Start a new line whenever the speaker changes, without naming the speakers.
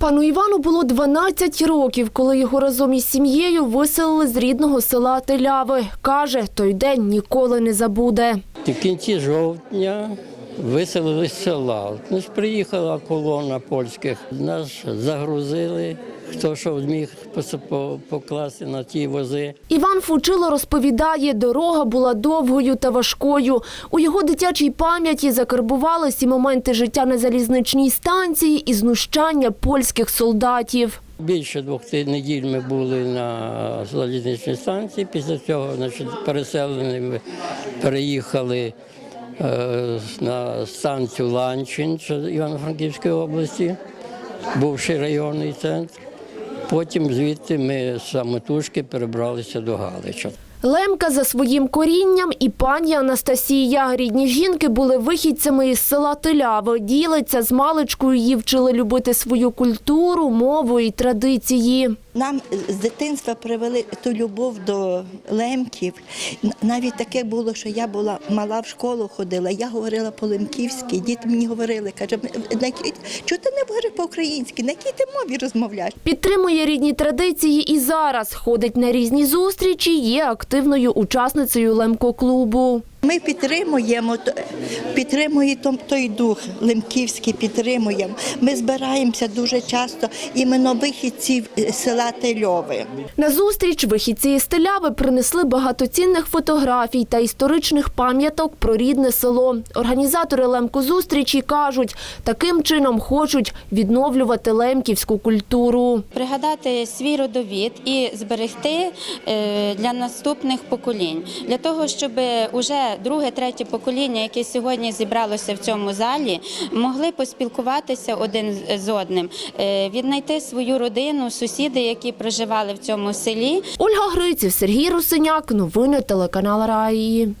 Пану Івану було 12 років, коли його разом із сім'єю виселили з рідного села Теляви. Каже, той день ніколи не забуде.
В кінці жовтня виселили з села. Ну, приїхала колона польських. Нас загрузили, хто що зміг покласти на ті вози.
Іван Фучило розповідає, дорога була довгою та важкою. У його дитячій пам'яті закарбувалися моменти життя на залізничній станції і знущання польських солдатів.
Більше двох неділь ми були на залізничній станції. Після цього значить, переселені переїхали на станцію Ланчин Івано-Франківської області, бувший районний центр. Потім звідти ми з самотужки перебралися до Галича.
Лемка за своїм корінням і пані Анастасія. Рідні жінки були вихідцями із села Теляви. Ділиться з маличкою, її вчили любити свою культуру, мову і традиції.
Нам з дитинства привели ту любов до лемків. Навіть таке було, що я була мала в школу ходила, я говорила по-лемківськи, діти мені говорили, каже, «На чого ти не говориш по-українськи, на якій ти мові розмовляєш?
Підтримує рідні традиції і зараз. Ходить на різні зустрічі, є активною учасницею лемко-клубу.
Ми підтримуємо, т- підтримує том- той дух лемківський, підтримуємо. Ми збираємося дуже часто іменно вихідців е, села Тельове.
На зустріч вихідці із Теляви принесли багатоцінних фотографій та історичних пам'яток про рідне село. Організатори лемко-зустрічі кажуть, таким чином хочуть відновлювати лемківську культуру.
пригадати свій родовід і зберегти е, для наступних поколінь, для того, щоб уже друге, третє покоління, яке сьогодні зібралося в цьому залі, могли поспілкуватися один з одним, е, віднайти свою родину, сусіди, які проживали в цьому селі.
Ольга Гриців, Сергій Русиняк. Новини телеканал Раї.